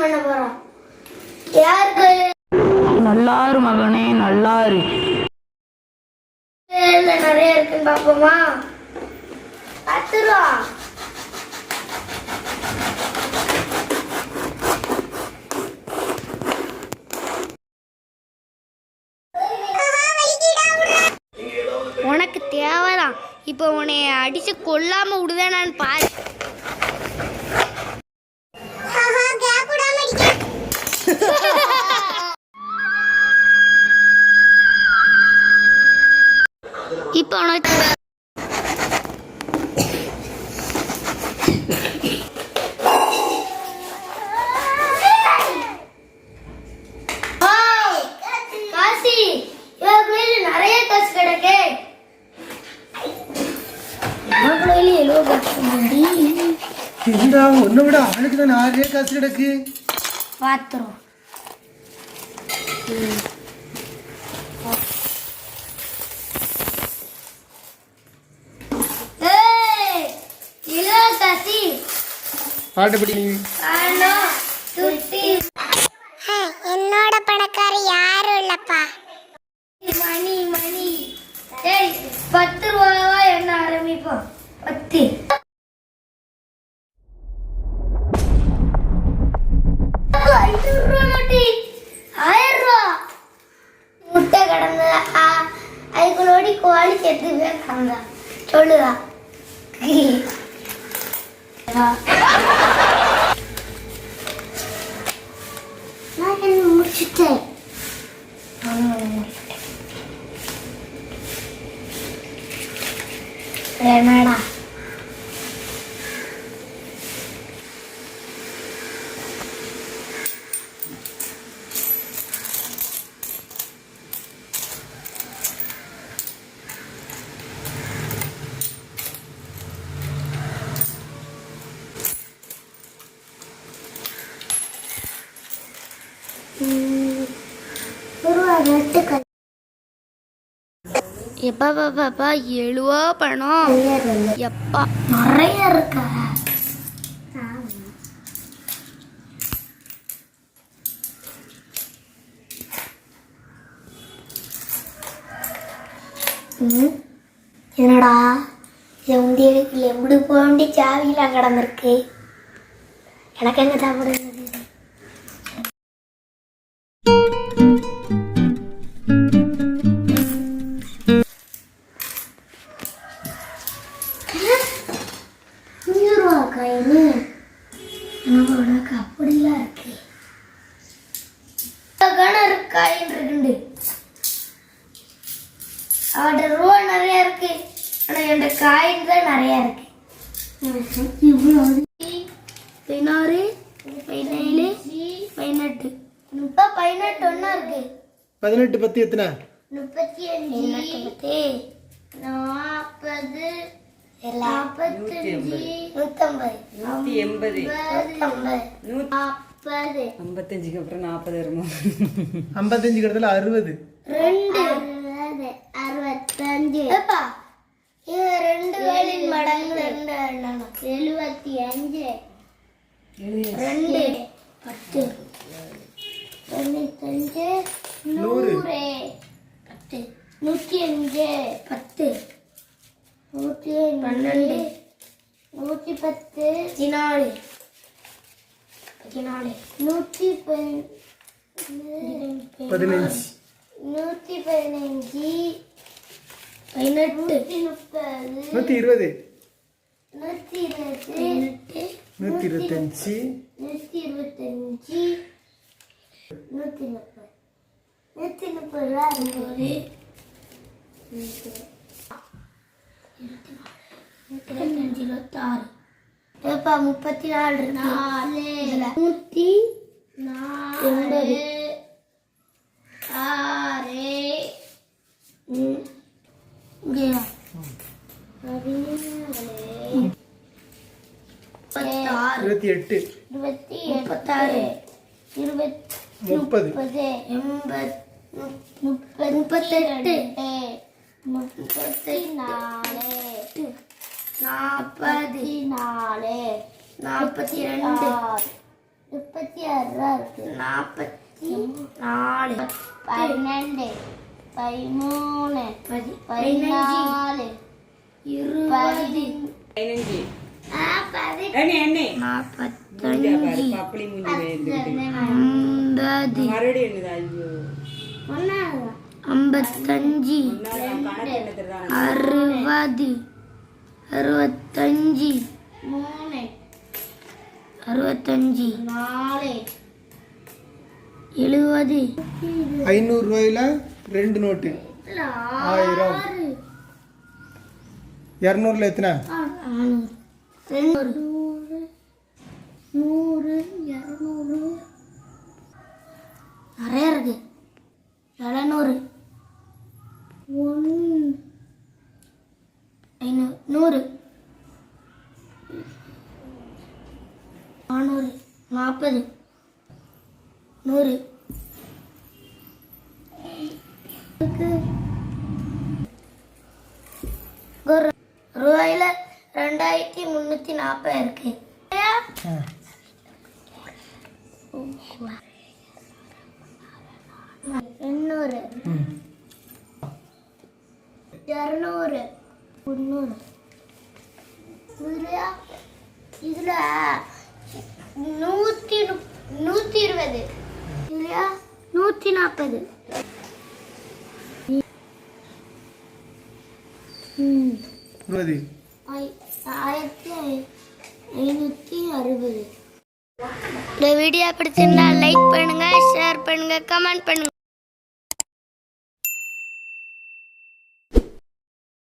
பண்ண போறோம். யாருக்கு? நல்லாரு மகனே நல்லாரு. நிறைய இருக்குன்னு பாப்போமா பத்து ரூபா உனக்கு தேவைதான். இப்போ உன்னைய அடிச்சு கொல்லாம விடுவேனான்னு பாரு. கோயில நிறைய காசு கிடக்கு. என்னடா ஒன்றை விட ஆளுக்கு தான் நிறைய காசு கிடக்கு. பாத்திரம் ஏய் எழுபது காசி துட்டி என்னோட பணக்காரி யாரும் இல்லப்பா. மணி மணி. பத்து ரூபாவா என்ன ஆரம்பிப்போம்? பத்து. முட்டை. கடந்த அதுக்குள்ளோடி கோழி செத்து போய் கடந்தா சொல்லுதா நான் என்ன முடிச்சுட்டேன்? என்னடா எப்பா பாப்பா எழுவா பணம். எப்பா. நிறைய இருக்கா. என்னடா? என் உண்டியலுக்கு எப்படி போண்டி சாவிலாம் கிடந்திருக்கு. எனக்கு எங்கே சாப்பிடுங்க எனக்கு உனக்கு அப்படிலாம் இருக்கு. கணக்கு காயின் இருக்குண்டு அவட்ட ரூபா நிறைய இருக்கு. ஆனா என்கிட்ட காயின் தான் நிறைய இருக்கு. இவ்வளோ பதினாறு பதினேழு பதினெட்டு. இப்போ பதினெட்டு ஒன்றா இருக்கு. பதினெட்டு பத்து எத்தனை? முப்பத்தி அஞ்சு. பத்து. நாற்பது நூற்றி எண்பது. ஐம்பத்தஞ்சுக்கு அப்புறம் நாற்பது வருமா? ஐம்பத்தஞ்சு கிடத்துல அறுபது. ரெண்டு. அறுபது அறுபத்தஞ்சு. ரெண்டு வேலின் மடங்கு ரெண்டு எழுபத்தி அஞ்சு. ரெண்டு. பத்து. தொண்ணூத்தஞ்சு. நூறு. பத்து. நூற்றி அஞ்சு. பத்து நூற்றி பன்னெண்டு நூற்றி பத்து பதினாலு பதினாலு நூற்றி பதினஞ்சு நூற்றி பதினஞ்சு பதினெட்டு முப்பது நூற்றி இருபது நூற்றி இருபத்தி நூற்றி இருபத்தஞ்சு நூற்றி இருபத்தஞ்சு நூற்றி முப்பது நூற்றி முப்பது ரூபா இருபது இருபத்தஞ்சு இருபத்தாறு ஏப்பா முப்பத்தி நாலு நாலு நூற்றி எண்பது ஆறு இருபத்தி எட்டு. இருபத்தி முப்பத்தாறு இருபத்தி முப்பது. முப்பது. முப்பத்தெட்டு. முப்பத்தி நாலு. நாற்பத்தி நாலு. நாற்பத்தி ரெண்டு. முப்பத்தி ஆறு ரூபா இருக்கு. நாற்பத்தி நாலு பன்னெண்டு பதிமூணு பதினாலு இருபது. பதினஞ்சு. ஐம்பத்தஞ்சு. அறுபது. அறுபத்தஞ்சு. மூணு. அறுபத்தஞ்சு. நாலு. எழுபது. ஐநூறு ரூபாயில ரெண்டு நோட்டு. ஆயிரம். இரநூறுல எத்தனை? நூறு. நூறு. இரநூறு. நிறைய இருக்கு எழுநூறு ஒன்று ஐநூறு நூறு நானூறு நாற்பது நூறு. ரூபாயில ரெண்டாயிரத்தி முந்நூற்றி நாற்பது இருக்கு. எண்ணூறு. இரநூறு. முந்நூறு. இதுல இதுல நூற்றி நூற்றி இருபது. இதுல நூற்றி நாற்பது ஆயிரத்தி ஐநூற்றி அறுபது. இந்த வீடியோ பிடிச்சிருந்தா லைக் பண்ணுங்க ஷேர் பண்ணுங்க கமெண்ட் பண்ணுங்க.